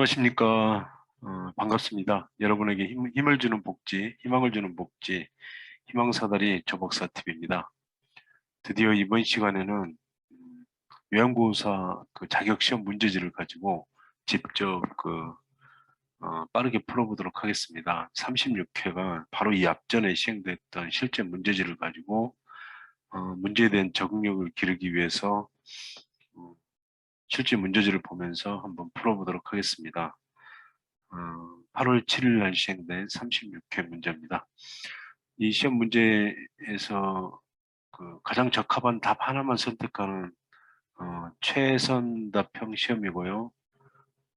안녕하십니까. 어, 반갑습니다. 여러분에게 힘, 힘을 주는 복지, 희망을 주는 복지, 희망사다리 조박사 TV입니다. 드디어 이번 시간에는 음, 요양보호사 그 자격시험 문제지를 가지고 직접 그 어, 빠르게 풀어보도록 하겠습니다. 36회가 바로 이 앞전에 시행됐던 실제 문제지를 가지고 어, 문제에 대한 적응력을 기르기 위해서 어, 실제 문제지를 보면서 한번 풀어보도록 하겠습니다. 어, 8월 7일 날 시행된 36회 문제입니다. 이 시험 문제에서 그 가장 적합한 답 하나만 선택하는 어, 최선 답형 시험이고요.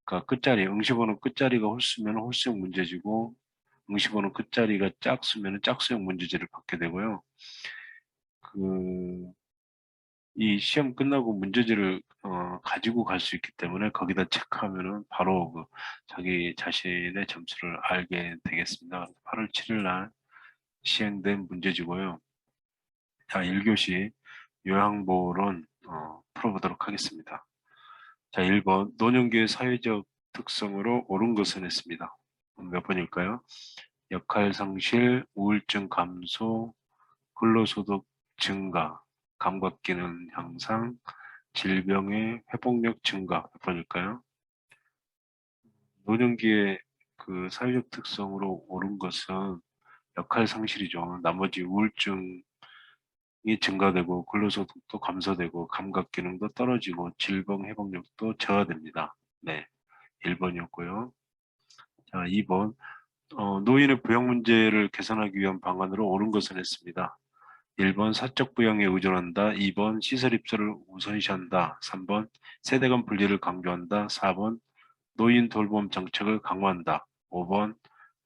그러니까 끝자리, 응시번호 끝자리가 홀수면 홀수형 문제지고 응시번호 끝자리가 짝수면 짝수형 문제지를 받게 되고요. 그, 이 시험 끝나고 문제지를 어, 가지고 갈 수 있기 때문에 거기다 체크하면은 바로 그 자기 자신의 점수를 알게 되겠습니다. 8월 7일 날 시행된 문제지고요. 자, 1교시 요양보론 어, 풀어보도록 하겠습니다. 자, 1번 노년기의 사회적 특성으로 옳은 것은 했습니다. 몇 번일까요? 역할 상실, 우울증 감소, 근로소득 증가, 감각 기능 향상, 질병의 회복력 증가 몇 번일까요? 노년기의 그 사회적 특성으로 옳은 것은 역할 상실이죠. 나머지 우울증이 증가되고 근로소득도 감소되고 감각 기능도 떨어지고 질병 회복력도 저하됩니다. 네, 1번이었고요. 자, 2번 어, 노인의 부양 문제를 개선하기 위한 방안으로 옳은 것을 했습니다. 1번 사적 부양에 의존한다. 2번 시설 입소를 우선시한다. 3번 세대 간 분리를 강조한다. 4번 노인 돌봄 정책을 강화한다. 5번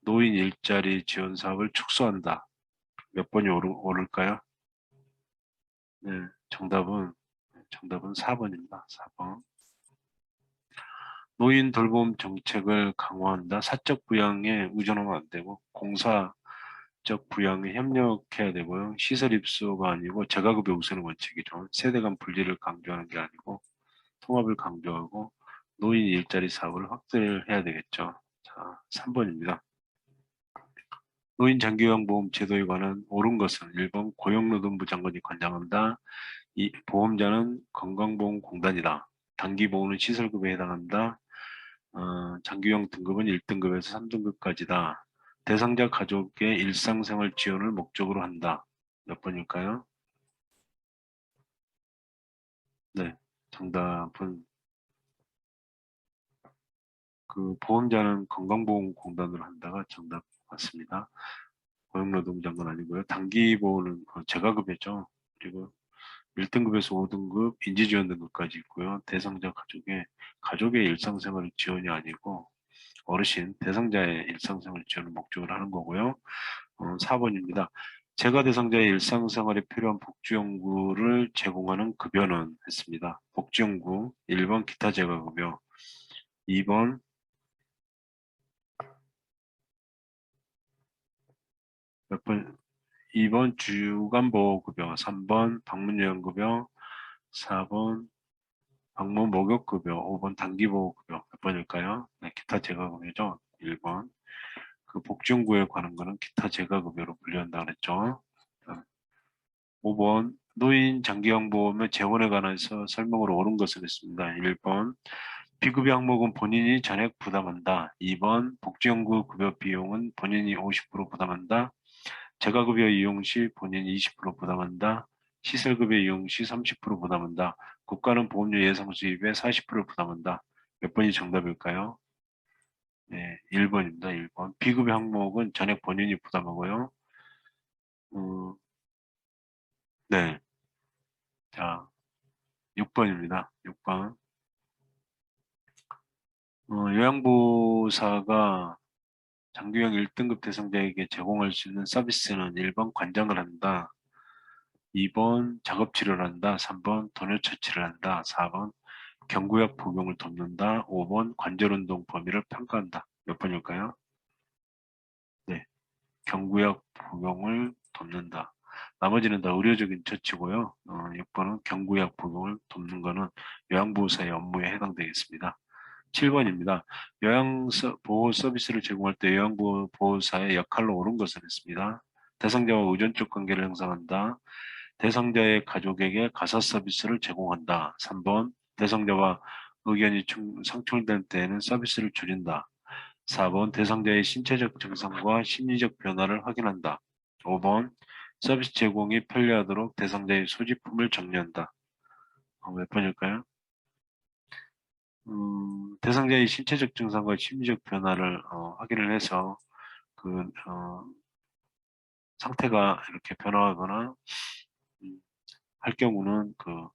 노인 일자리 지원 사업을 축소한다. 몇 번이 오르, 오를까요? 네, 정답은 정답은 4번입니다. 4번. 노인 돌봄 정책을 강화한다. 사적 부양에 의존하면 안 되고 공사 적 부양에 협력해야 되고요. 시설 입소가 아니고 재가급의 우선의 원칙이죠. 세대 간 분리를 강조하는 게 아니고 통합을 강조하고 노인 일자리 사업을 확대를 해야 되겠죠. 자, 3번입니다. 노인 장기요양보험 제도에 관한 옳은 것은 1번 고용노동부 장관이 관장한다. 이 보험자는 건강보험공단이다. 단기보험은 시설급에 해당한다. 어, 장기요양 등급은 1등급에서 3등급까지다. 대상자 가족의 일상생활 지원을 목적으로 한다. 몇 번일까요? 네, 정답은 그 보험자는 건강보험공단으로 한다가 정답 맞습니다. 고용노동장관 아니고요. 단기보험은 재가급이죠. 그리고 1등급에서 5등급 인지지원 등급까지 있고요. 대상자 가족의 가족의 일상생활 지원이 아니고 어르신 대상자의 일상생활 지원을 목적으로 하는 거고요. 어, 4번입니다. 재가 대상자의 일상생활에 필요한 복지연구를 제공하는 급여는 했습니다. 복지연구 1번 기타 재가급여 2번 몇 번? 2번 주간보호급여 3번 방문요양급여 4번 방문 목욕급여, 5번 단기보호급여 몇 번일까요? 네, 기타 재가급여죠. 1번. 그 복지연구에 관한 거는 기타 재가급여로 분류한다 그랬죠. 5번 노인 장기형보험의 재원에 관해서 설명을 옳은 것을 했습니다. 1번 비급여 항목은 본인이 전액 부담한다. 2번 복지연구 급여 비용은 본인이 50% 부담한다. 재가급여 이용 시 본인이 20% 부담한다. 시설급여 이용 시 30% 부담한다. 국가는 보험료 예상 수입의 40%를 부담한다. 몇 번이 정답일까요? 네, 1번입니다. 1번. 비급여 항목은 전액 본인이 부담하고요. 음, 네. 자, 6번입니다. 6번. 어, 요양보사가 장기요양 1등급 대상자에게 제공할 수 있는 서비스는 1번 관장을 한다. 2번 작업치료를 한다. 3번 돈혈처치를 한다. 4번 경구약 복용을 돕는다. 5번 관절운동 범위를 평가한다. 몇 번일까요? 네, 경구약 복용을 돕는다. 나머지는 다 의료적인 처치고요. 어, 6번은 경구약 복용을 돕는 것은 요양보호사의 업무에 해당되겠습니다. 7번입니다. 요양 서- 보호 서비스를 제공할 때 요양보호 보호사의 역할로 옳은 것을 했습니다. 대상자와 의존적 관계를 형성한다. 대상자의 가족에게 가사 서비스를 제공한다. 3번 대상자와 의견이 충- 상충된 때에는 서비스를 줄인다. 4번 대상자의 신체적 증상과 심리적 변화를 확인한다. 5번 서비스 제공이 편리하도록 대상자의 소지품을 정리한다. 어, 몇 번일까요? 음, 대상자의 신체적 증상과 심리적 변화를 어, 확인을 해서 그 어, 상태가 이렇게 변화하거나 음, 할 경우는 그 어,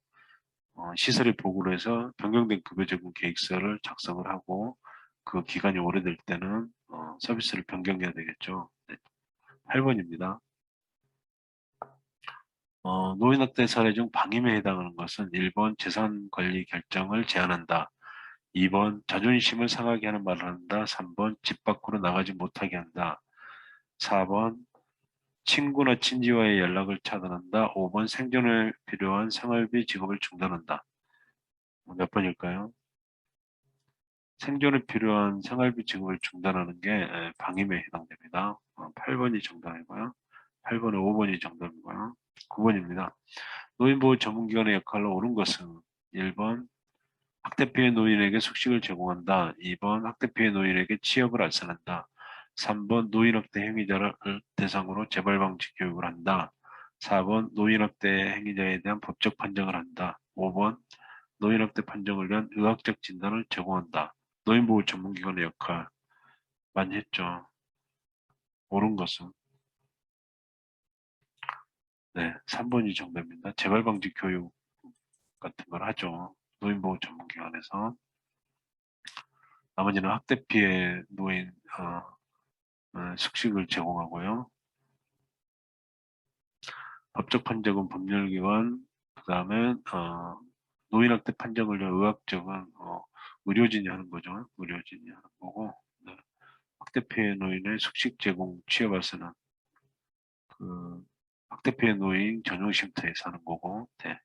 시설의 보고를 해서 변경된 급여 제공 계획서를 작성을 하고 그 기간이 오래될 때는 어, 서비스를 변경해야 되겠죠. 네. 8번입니다. 어, 노인학대 사례 중 방임에 해당하는 것은 1번 재산 관리 결정을 제한한다. 2번 자존심을 상하게 하는 말을 한다. 3번 집 밖으로 나가지 못하게 한다. 4번 친구나 친지와의 연락을 차단한다. 5번 생존에 필요한 생활비 지급을 중단한다. 몇 번일까요? 생존에 필요한 생활비 지급을 중단하는 게 에, 방임에 해당됩니다. 어, 8번이 정답이고요. 8번에 5번이 정답이고요. 9번입니다. 노인보호 전문기관의 역할로 옳은 것은 1번 학대 피해 노인에게 숙식을 제공한다. 2번 학대 피해 노인에게 취업을 알선한다. 3번 노인학대 행위자를 대상으로 재발 방지 교육을 한다. 4번 노인학대 행위자에 대한 법적 판정을 한다. 5번 노인학대 판정을 위한 의학적 진단을 제공한다. 노인보호 전문기관의 역할 많이 했죠. 옳은 것은 네, 3번이 정답입니다. 재발 방지 교육 같은 걸 하죠. 노인보호 전문기관에서 나머지는 학대 피해 노인 어, 어, 숙식을 제공하고요. 법적 판정은 법률기관, 그 다음에 어, 노인학대 판정을 의학적은 어, 의료진이 하는 거죠. 의료진이 하는 거고 네. 학대 피해 노인의 숙식 제공 취업할서는 그 학대 피해 노인 전용 쉼터에서 하는 거고 네.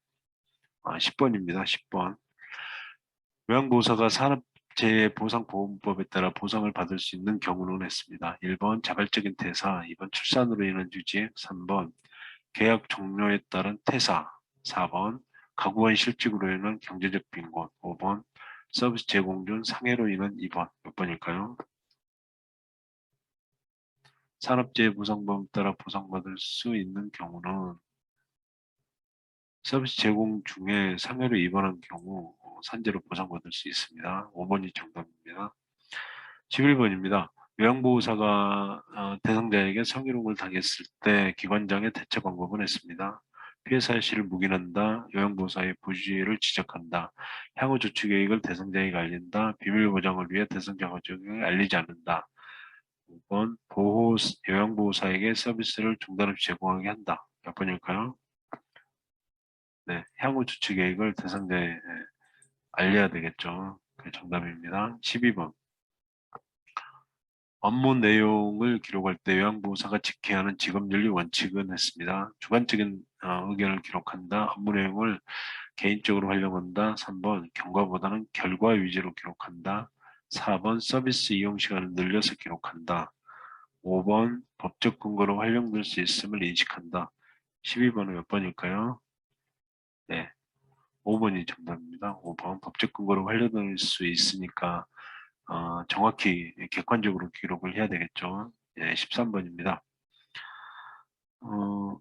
아, 10번입니다. 10번 요양보호사가 산업 재해보상보험법에 따라 보상을 받을 수 있는 경우는 했습니다. 1번 자발적인 퇴사, 2번 출산으로 인한 유직, 3번 계약 종료에 따른 퇴사, 4번 가구원 실직으로 인한 경제적 빈곤, 5번 서비스 제공 중 상해로 인한 입원, 몇 번일까요? 산업재해보상법에 따라 보상받을 수 있는 경우는 서비스 제공 중에 상해로 입원한 경우 어, 산재로 보상받을 수 있습니다. 5번이 정답입니다. 11번입니다. 요양보호사가 어, 대상자에게 성희롱을 당했을 때 기관장의 대처 방법은 했습니다. 피해 사실을 묵인한다. 요양보호사의 부주의를 지적한다. 향후 조치 계획을 대상자에게 알린다. 비밀 보장을 위해 대상자 가족에게 알리지 않는다. 5번 보호 요양보호사에게 서비스를 중단 없이 제공하게 한다. 몇 번일까요? 네, 향후 조치 계획을 대상자에 예, 알려야 되겠죠. 그게 정답입니다. 12번. 업무 내용을 기록할 때 요양보호사가 지켜야 하는 직업윤리 원칙은 했습니다. 주관적인 어, 의견을 기록한다. 업무 내용을 개인적으로 활용한다. 3번 경과보다는 결과 위주로 기록한다. 4번 서비스 이용 시간을 늘려서 기록한다. 5번 법적 근거로 활용될 수 있음을 인식한다. 12번은 몇 번일까요? 네. 5번이 정답입니다. 5번 법적 근거로 활용될 수 있으니까 어, 정확히 객관적으로 기록을 해야 되겠죠. 예, 13번입니다. 어,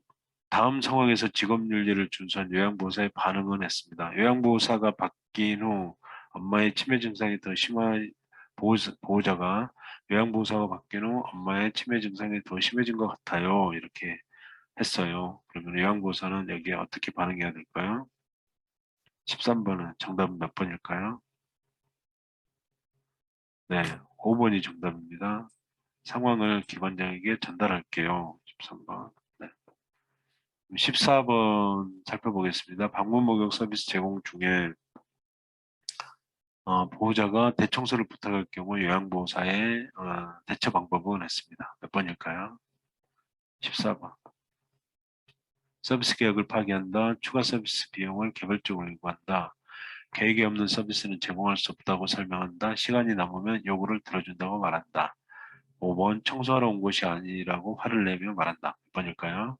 다음 상황에서 직업윤리를 준수한 요양보호사의 반응은 했습니다. 요양보호사가 바뀐 후 엄마의 치매 증상이 더 심한 보호자, 보호자가 요양보호사가 바뀐 후 엄마의 치매 증상이 더 심해진 것 같아요. 이렇게 했어요. 그러면 요양보호사는 여기에 어떻게 반응해야 될까요? 13번은 정답은 몇 번일까요? 네, 5번이 정답입니다. 상황을 기관장에게 전달할게요. 13번. 네. 14번 살펴보겠습니다. 방문 목욕 서비스 제공 중에 어, 보호자가 대청소를 부탁할 경우 요양보호사의 어, 대처 방법은 했습니다. 몇 번일까요? 14번. 서비스 계약을 파기한다. 추가 서비스 비용을 개별적으로 요구한다. 계획이 없는 서비스는 제공할 수 없다고 설명한다. 시간이 남으면 요구를 들어준다고 말한다. 5번 청소하러 온 것이 아니라고 화를 내며 말한다. 몇 번일까요?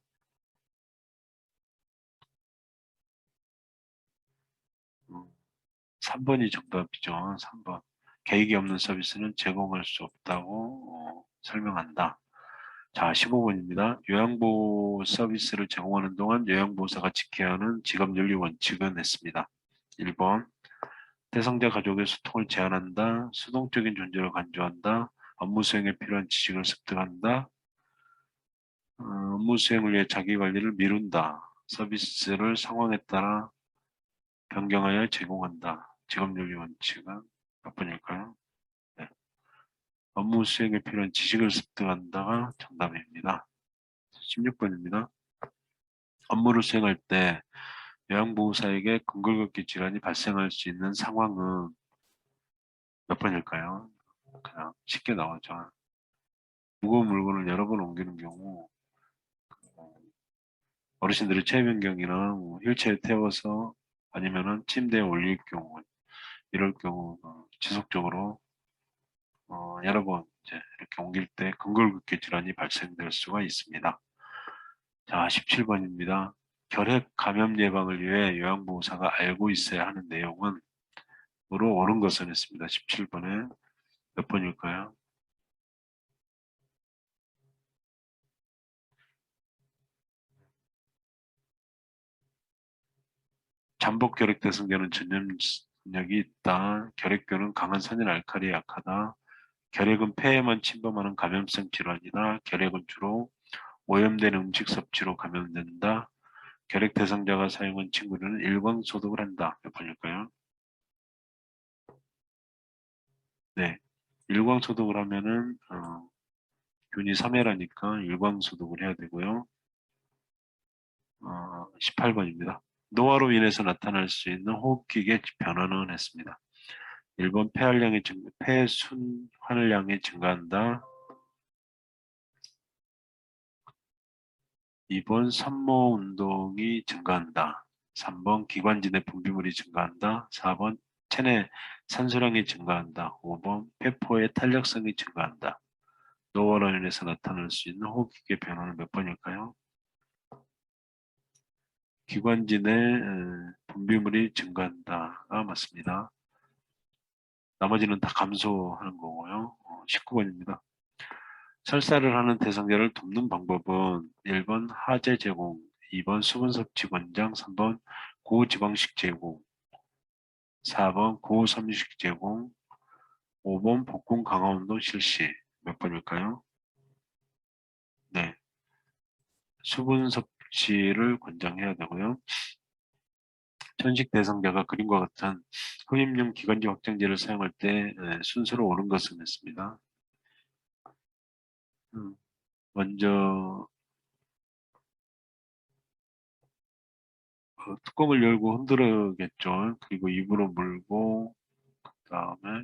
음, 3번이 정답이죠. 3번. 계획이 없는 서비스는 제공할 수 없다고 어, 설명한다. 자, 15번입니다. 요양보호 서비스를 제공하는 동안 요양보호사가 지켜야 하는 직업윤리 원칙은 했습니다. 1번 대상자 가족의 소통을 제한한다. 수동적인 존재를 강조한다. 업무 수행에 필요한 지식을 습득한다. 어, 업무 수행을 위해 자기관리를 미룬다. 서비스를 상황에 따라 변경하여 제공한다. 직업윤리 원칙은 몇 번일까요? 네. 업무 수행에 필요한 지식을 습득한다가 정답입니다. 16번입니다. 업무를 수행할 때 요양보호사에게 근골격계 질환이 발생할 수 있는 상황은 몇 번일까요? 그냥 쉽게 나오죠. 무거운 물건을 여러 번 옮기는 경우 어, 어르신들이 체변경이나 뭐 휠체어에 태워서 아니면은 침대에 올릴 경우 이럴 경우 어, 지속적으로 어, 여러 번 이제 이렇게 옮길 때 근골격계 질환이 발생될 수가 있습니다. 자, 17번입니다. 결핵 감염 예방을 위해 요양보호사가 알고 있어야 하는 내용은 으로 옳은 것은 했습니다. 17번에 몇 번일까요? 잠복 결핵 대성견은 전염력이 있다. 결핵균은 강한 선인 알칼리에 약하다. 결핵은 폐에만 침범하는 감염성 질환이다. 결핵은 주로 오염된 음식 섭취로 감염된다. 결핵 대상자가 사용한 친구들은 일광 소독을 한다. 몇 번일까요? 네. 일광 소독을 하면은 어, 균이 3회라니까 일광 소독을 해야 되고요. 어, 18번입니다. 노화로 인해서 나타날 수 있는 호흡기계 변화는 했습니다. 1번 폐활량이 증, 폐순환량이 증가한다. 2번 산모 운동이 증가한다. 3번 기관지내 분비물이 증가한다. 4번 체내 산소량이 증가한다. 5번 폐포의 탄력성이 증가한다. 노화로 인해서 나타날 수 있는 호흡기계 변화는 몇 번일까요? 기관지 내 분비물이 증가한다가 맞습니다. 나머지는 다 감소하는 거고요. 19번입니다. 설사를 하는 대상자를 돕는 방법은 1번 하재 제공, 2번 수분 섭취 권장, 3번 고지방식 제공, 4번 고섬유식 제공, 5번 복근 강화 운동 실시. 몇 번일까요? 네. 수분 섭취를 권장해야 되고요. 천식 대상자가 그림과 같은 흡입용 기관지 확장제를 사용할 때 순서로 옳은 것을 했습니다. 음, 먼저 어, 뚜껑을 열고 흔들어겠죠. 그리고 입으로 물고 그 다음에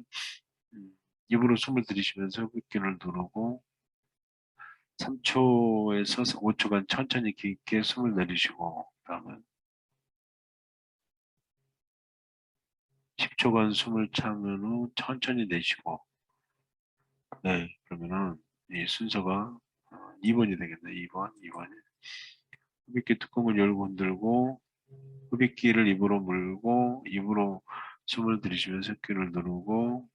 음, 입으로 숨을 들이쉬면서 흡기를 누르고 3초에서 5초간 천천히 깊게 숨을 내리시고 그 다음에 10초간 숨을 참은 후 천천히 내쉬고 네 그러면은 이 순서가 2번이 어, 되겠네 2번 2번이 흡입기 뚜껑을 열고 흔들고 흡입기를 입으로 물고 입으로 숨을 들이쉬면서 흡기를 누르고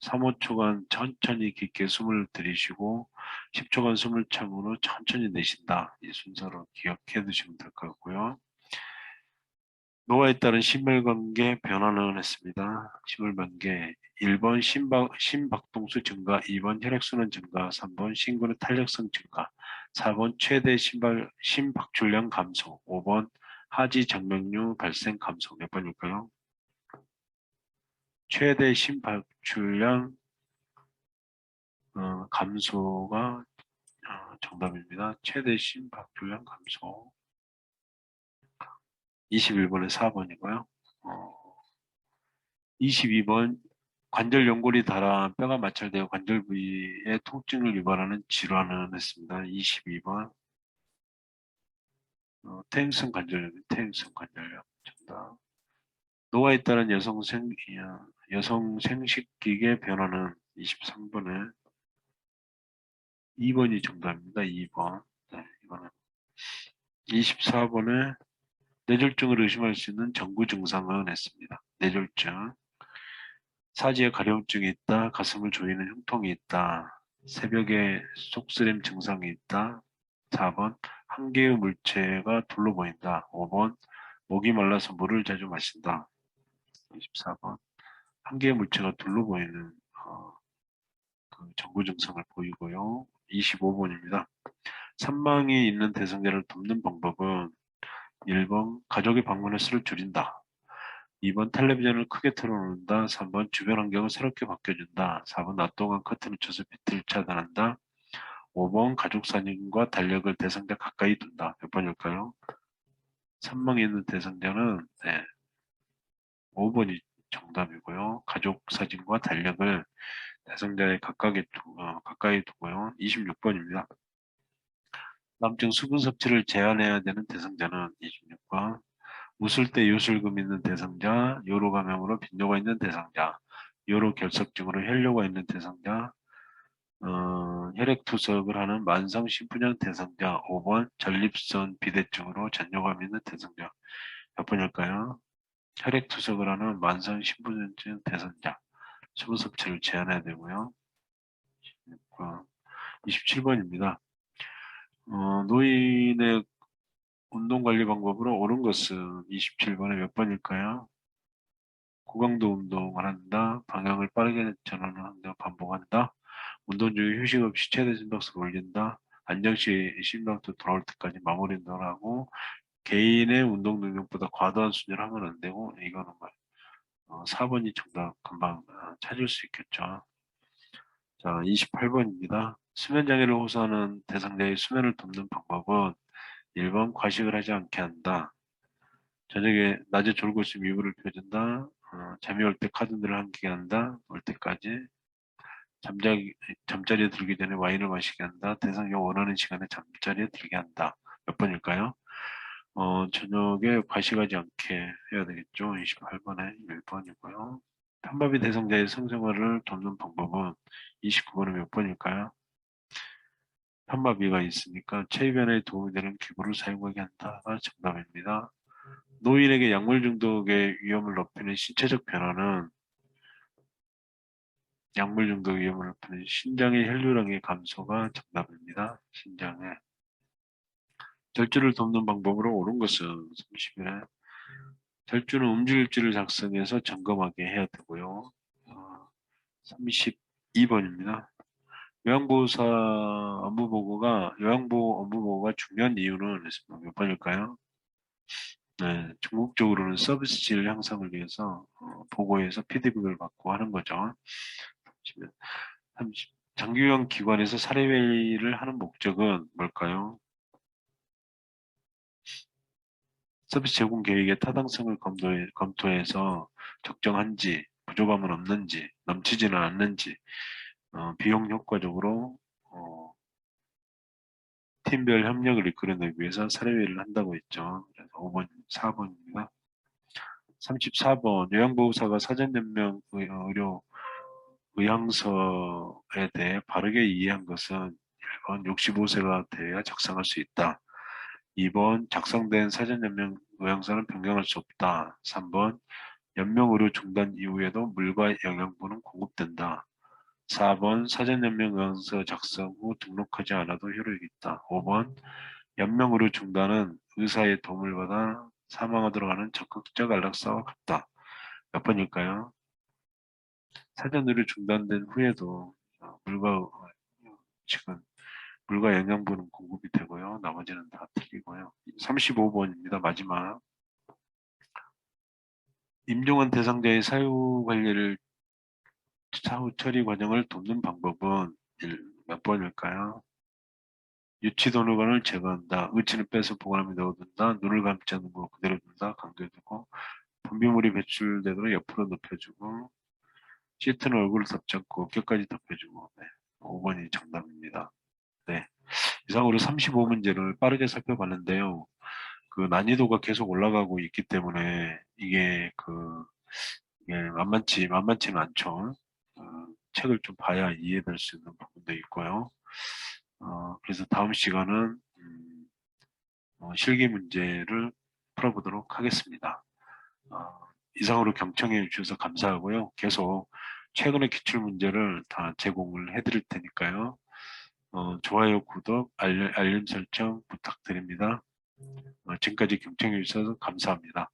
3, 5초간 천천히 깊게 숨을 들이쉬고 10초간 숨을 참으로 천천히 내쉰다. 이 순서로 기억해 두시면 될 것 같고요. 노화에 따른 심혈관계 변화는 했습니다. 심혈관계 1번 심박, 심박동수 증가, 2번 혈액순환 증가, 3번 신근의 탄력성 증가, 4번 최대 심박, 심박출량 감소, 5번 하지 정맥류 발생 감소 몇 번일까요? 최대 심박출량 어, 감소가 어, 정답입니다. 최대 심박출량 감소 21번에 4번이고요. 어, 22번 관절 연골이 닳아 뼈가 마찰되어 관절 부위에 통증을 유발하는 질환을 했습니다. 22번 어, 퇴행성 관절염, 퇴행성 관절염 정답. 노화에 따른 여성 생 여- 여성 생식기계 변화는 23번에 2번이 정답입니다. 2번. 네, 이거는 24번에 뇌졸중을 의심할 수 있는 전구 증상은 했습니다. 뇌졸중. 사지에 가려움증이 있다. 가슴을 조이는 흉통이 있다. 새벽에 속쓰림 증상이 있다. 4번 한 개의 물체가 둘러 보인다. 5번 목이 말라서 물을 자주 마신다. 24번 한 개의 물체가 둘러 보이는 어, 그 전구 증상을 보이고요. 25번입니다. 산망이 있는 대상자를 돕는 방법은 1번 가족의 방문의 수를 줄인다. 2번 텔레비전을 크게 틀어놓는다. 3번 주변 환경을 새롭게 바뀌어준다. 4번 낮 동안 커튼을 쳐서 빛을 차단한다. 5번 가족 사진과 달력을 대상자 가까이 둔다. 몇 번일까요? 산망에 있는 대상자는 네, 5번이 정답이고요. 가족 사진과 달력을 대상자에 가까이, 두, 어, 가까이 두고요. 26번입니다. 남증 수분 섭취를 제한해야 되는 대상자는 26번. 웃을 때 요술금 있는 대상자, 요로 감염으로 빈뇨가 있는 대상자, 요로 결석증으로 혈뇨가 있는 대상자, 어, 혈액투석을 하는 만성 심부전 대상자, 5번 전립선 비대증으로 전뇨감 있는 대상자. 몇 번일까요? 혈액투석을 하는 만성 심부전증 대상자, 수분 섭취를 제한해야 되고요. 27번입니다. 어, 노인의 운동 관리 방법으로 옳은 것은 27번에 몇 번일까요? 고강도 운동을 한다. 방향을 빠르게 전환한다. 반복한다. 운동 중에 휴식 없이 최대 심박수를 올린다. 안정 시 심박수 돌아올 때까지 마무리 운동을 하고 개인의 운동 능력보다 과도한 수준을 하면 안 되고 이거는 뭐 어, 4번이 정답 금방 어, 찾을 수 있겠죠. 자, 28번입니다. 수면 장애를 호소하는 대상자의 수면을 돕는 방법은 1번 과식을 하지 않게 한다. 저녁에 낮에 졸고 있으면 이불을 펴준다. 어, 잠이 올 때 카드들을 함께 한다. 올 때까지. 잠자기, 잠자리에 들기 전에 와인을 마시게 한다. 대상이 원하는 시간에 잠자리에 들게 한다. 몇 번일까요? 어, 저녁에 과식하지 않게 해야 되겠죠. 28번에 1번이고요. 편법이 대상자의 성생활을 돕는 방법은 29번은 몇 번일까요? 편마비가 있으니까 체변에 도움이 되는 기구를 사용하게 한다가 정답입니다. 노인에게 약물 중독의 위험을 높이는 신체적 변화는 약물 중독 위험을 높이는 신장의 혈류량의 감소가 정답입니다. 신장에 절주를 돕는 방법으로 옳은 것은 30일에 절주는 음주일지를 작성해서 점검하게 해야 되고요. 어, 32번입니다. 요양보호사 업무보고가 요양보호 업무보고가 중요한 이유는 몇 번일까요? 네, 중국적으로는 서비스 질 향상을 위해서 어, 보고에서 피드백을 받고 하는 거죠. 30, 장기요양 기관에서 사례회의를 하는 목적은 뭘까요? 서비스 제공 계획의 타당성을 검토해, 검토해서 적정한지, 부족함은 없는지, 넘치지는 않는지, 어, 비용 효과적으로 어, 팀별 협력을 이끌어내기 위해서 사례회의를 한다고 했죠. 그래서 5번, 4번입니다. 34번 요양보호사가 사전연명 의- 의료 의향서에 대해 바르게 이해한 것은 1번 65세가 돼야 작성할 수 있다. 2번 작성된 사전연명 의향서는 변경할 수 없다. 3번 연명 의료 중단 이후에도 물과 영양분은 공급된다. 4번 사전연명 의향서 작성 후 등록하지 않아도 효력이 있다. 5번 연명 의료 중단은 의사의 도움을 받아 사망하도록 하는 적극적 안락사와 같다. 몇 번일까요? 사전 의료 중단된 후에도 어, 물과 어, 지금 물과 영양분은 공급이 되고요. 나머지는 다 틀리고요. 35번입니다. 마지막. 임종한 대상자의 사유 관리를 사후 처리 과정을 돕는 방법은 일- 몇 번일까요? 유치도누관을 제거한다. 의치는 빼서 보관함에 넣어둔다. 눈을 감지 않는 거 그대로 둔다. 강조해두고 분비물이 배출되도록 옆으로 눕혀주고 시트는 얼굴을 덮지 않고 어깨까지 덮여주고 네. 5번이 정답입니다. 네. 이상으로 35문제를 빠르게 살펴봤는데요. 그 난이도가 계속 올라가고 있기 때문에 이게 그 이게 만만치 만만치는 않죠. 어, 책을 좀 봐야 이해될 수 있는 부분도 있고요. 어, 그래서 다음 시간은 음, 어, 실기 문제를 풀어보도록 하겠습니다. 어, 이상으로 경청해 주셔서 감사하고요. 계속 최근의 기출 문제를 다 제공을 해드릴 테니까요. 어, 좋아요, 구독, 알림, 알림 설정 부탁드립니다. 어, 지금까지 경청해 주셔서 감사합니다.